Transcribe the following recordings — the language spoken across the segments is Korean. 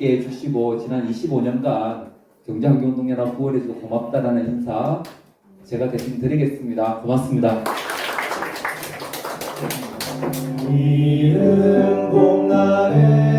있게 해주시고 지난 25년간 경제환경운동연합 부원에서 고맙다라는 인사 제가 대신 드리겠습니다. 고맙습니다. 이른 봄날의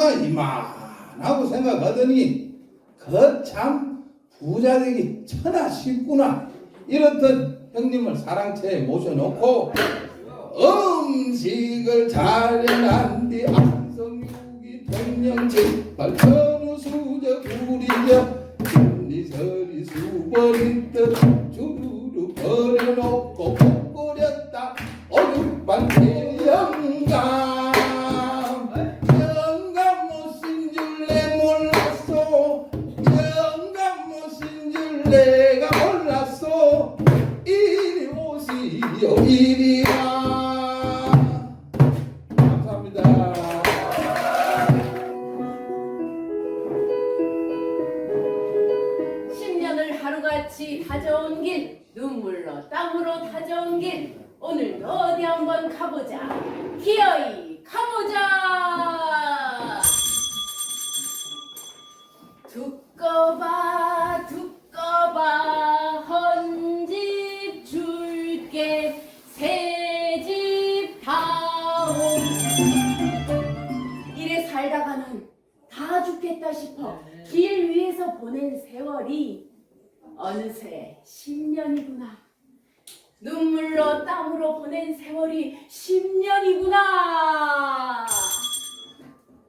놀부가 이만하고 생각하더니 거참 부자 되기 천하 쉽구나. 이렇듯 형님을 사랑채에 모셔놓고 음식을 차려난 뒤 안성육이 백령치 발천우 수저 구리저 진리서리 수버린 듯 주르르 버려 내가 몰랐어 이리 오시오 이리 와. 감사합니다. 10년을 하루같이 다져온 길 눈물로 땀으로 다져온 길. 오늘도 어디 한번 가보자. 기어이 싶어 길 위에서 보낸 세월이 어느새 10년이구나. 눈물로 땀으로 보낸 세월이 10년이구나.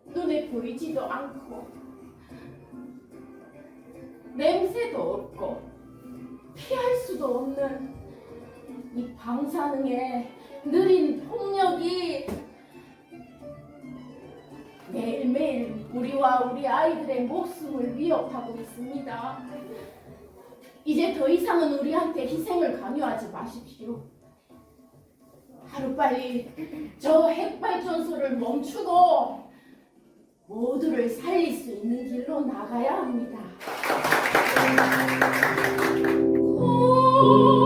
눈에 보이지도 않고 냄새도 없고 피할 수도 없는 이 방사능의 느린 폭력이 매일매일 우리와 우리 아이들의 목숨을 위협하고 있습니다. 이제 더 이상은 우리한테 희생을 강요하지 마십시오. 하루빨리 저 핵발전소를 멈추고 모두를 살릴 수 있는 길로 나가야 합니다. 고